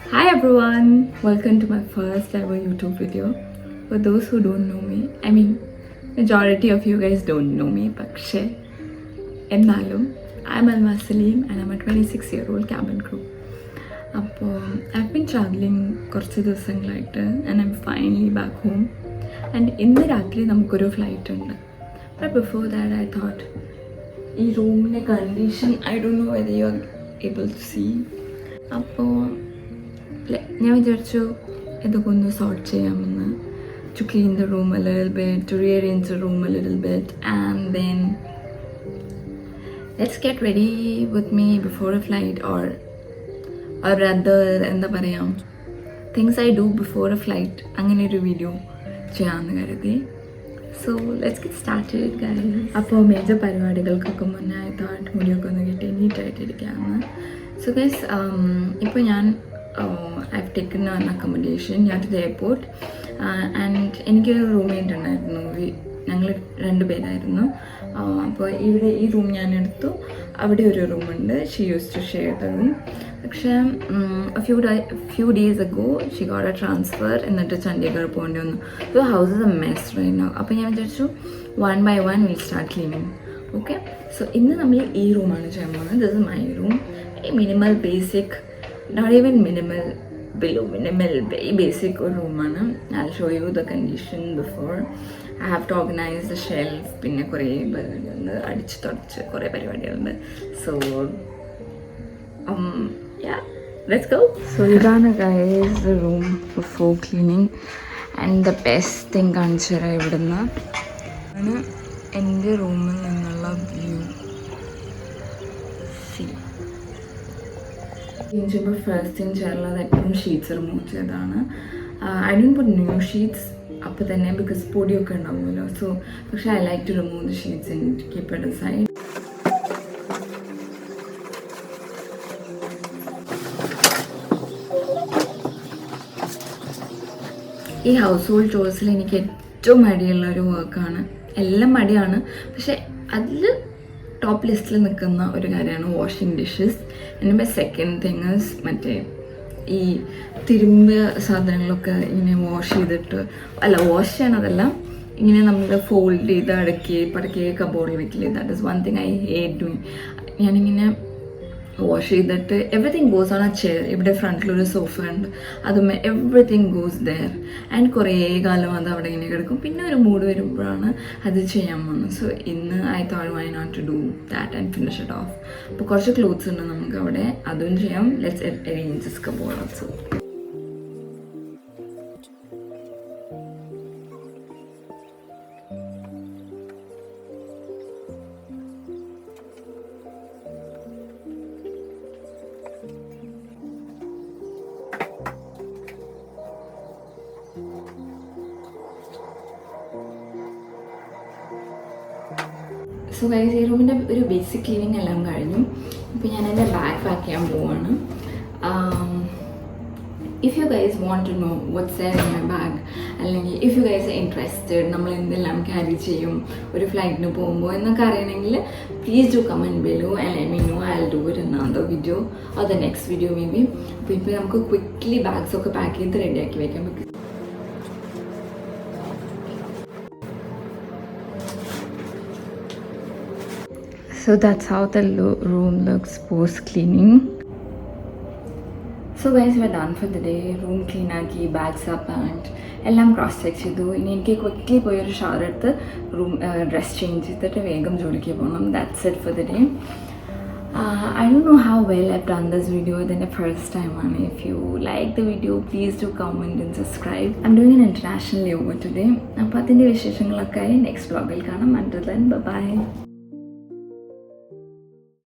Hi everyone, welcome to my first ever YouTube video. For those who don't know me, I mean, majority of you guys don't know me, പക്ഷേ എന്നാലും I'm Alma Salim and I'm a 26 year old cabin crew. അപ്പോൾ I been travelling കുറച്ച് ദിവസങ്ങളായിട്ട് and I'm finally back home and ഇന്ന് രാത്രി നമുക്കൊരു flight ഉണ്ട് but before that I thought ഈ റൂമിന്റെ condition I do know whether you are able to see അപ്പോൾ ഞാൻ വിചാരിച്ചു ഇതൊക്കെ സോർട്ട് ചെയ്യാമെന്ന്. To clean the room a little bit to rearrange the room little bit and then let's get ready with me before a flight or or rather എന്താ പറയാം things I do before a flight അങ്ങനെ ഒരു video ചെയ്യാമെന്ന് കരുതി. So let's get start കാര്യം അപ്പോൾ major പരിപാടികൾക്കൊക്കെ മുന്നേ തോട്ട് മുടിയൊക്കെ ഒന്ന് കിട്ടി നീറ്റായിട്ടിരിക്കാമെന്ന് സോ ഗൈസ് ഇപ്പോൾ ഞാൻ I have taken an accommodation ഞാൻ ടു ദ എയർപോർട്ട് ആൻഡ് എനിക്കൊരു റൂംമേറ്റ് ഉണ്ടായിരുന്നു. ഞങ്ങൾ രണ്ട് പേരായിരുന്നു. അപ്പോൾ ഇവിടെ ഈ റൂം ഞാൻ എടുത്തു. അവിടെ ഒരു റൂമുണ്ട് she use to share the room പക്ഷേ few day few days ago she got a transfer എന്നിട്ട് ചണ്ഡീഗഡ് പോകേണ്ടി വന്നു. So house is a mess right now അപ്പോൾ ഞാൻ വിചാരിച്ചു one by one will start cleaning okay so ഇന്ന് നമ്മൾ ഈ റൂമാണ് ചെയ്യാൻ പോകുന്നത്. This is my room minimal basic not even minimal below minimal very basic ഒരു റൂമാണ് I show you the condition before I have to organise the shelf പിന്നെ കുറേ പരിപാടികളുണ്ട് അടിച്ച് തുടച്ച് കുറേ പരിപാടികളുണ്ട്. സോ ലെറ്റ്സ് ഗോ സോ ഇതാണ് guys the room for cleaning and the best thing കാണിച്ചു തരാം ഇവിടുന്ന്. ആണ് എന്റെ റൂമിൽ നിന്നുള്ള വ്യൂ സി ചെയ്യുമ്പോൾ ഫസ്റ്റ് ഞാൻ ചേർന്നത് എപ്പോഴും ഷീറ്റ്സ് റിമൂവ് ചെയ്തതാണ് I don't put new sheets അപ്പോൾ തന്നെ ബിക്കോസ് പൊടിയൊക്കെ ഉണ്ടാവുമല്ലോ. സോ പക്ഷേ I like to remove the sheets and keep it side ഈ ഹൗസ് ഹോൾഡ് ചോയ്സിൽ എനിക്ക് ഏറ്റവും മടിയുള്ള ഒരു വർക്കാണ് എല്ലാം മടിയാണ്. പക്ഷെ അതിൽ ടോപ്പ് ലിസ്റ്റിൽ നിൽക്കുന്ന ഒരു കാര്യമാണ് വാഷിംഗ് ഡിഷസ് എന്റെ സെക്കൻഡ് തിങ്സ് മറ്റേ ഈ തിരുമ്പിയ സാധനങ്ങളൊക്കെ ഇങ്ങനെ വാഷ് ചെയ്തിട്ട് അല്ല വാഷ് ചെയ്യണതല്ല ഇങ്ങനെ നമ്മൾ ഫോൾഡ് ചെയ്ത് അടക്കി പടക്കി കബോർഡിൽ വെക്കില്ല? That is one thing I hate doing ഞാനിങ്ങനെ വാഷ് ചെയ്തിട്ട് എവറിങ് ഗോസ് ഓൺ ആ ചെയർ ഇവിടെ ഫ്രണ്ടിലൊരു സോഫ ഉണ്ട്. അതും എവറിങ് ഗോസ് ദെയർ ആൻഡ് കുറേ കാലം അത് അവിടെ ഇങ്ങനെ കിടക്കും. പിന്നെ ഒരു മൂഡ് വരുമ്പോഴാണ് അത് ചെയ്യാൻ പോകുന്നത്. സോ ഇന്ന് I thought why not to do that and finish it off അപ്പോൾ കുറച്ച് ക്ലോത്ത്സ് ഉണ്ട് നമുക്ക് അവിടെ. അതും ചെയ്യാം. Let's arrange this cupboard also so guys ഈ റൂമിന്റെ ഒരു ബേസിക് ക്ലീനിങ് എല്ലാം കഴിഞ്ഞു. ഇപ്പോൾ ഞാൻ എന്റെ ബാഗ് പാക്ക് ചെയ്യാൻ പോവാണ്. If you guys want to know what's air my bag അല്ലെങ്കിൽ ഇഫ് യു ഗൈസ് ഇൻട്രസ്റ്റഡ് നമ്മൾ എന്തെല്ലാം ക്യാരി ചെയ്യും ഒരു ഫ്ലൈറ്റിന് പോകുമ്പോൾ എന്നൊക്കെ അറിയണമെങ്കിൽ please do comment below and I mean no I do in other video or next video maybe അപ്പോൾ ഇപ്പോൾ നമുക്ക് ക്വിക്ക്ലി ബാഗ്സ് ഒക്കെ പാക്ക് ചെയ്ത് റെഡിയാക്കി വെക്കാൻ So that's how the lo- room looks post cleaning. So guys we done for the day room clean ആക്കി bags up and എല്ലാം cross check ചെയ്തു. ഇനി എനിക്ക് ക്വിക്ക്ലി പോയി ഒരു ഷവർ എടുത്ത് റൂം ഡ്രസ് ചേഞ്ച് ചെയ്തിട്ട് വേഗം ജോലിക്ക് പോകണം that's it for the day I do know how well I done this video ഇതിന്റെ ഫസ്റ്റ് ടൈമാണ് if you like the video please do comment and subscribe I doing an international yoga today അപ്പോൾ അതിന്റെ വിശേഷങ്ങളൊക്കെ next വ്ളോഗിൽ കാണാം. Under then bye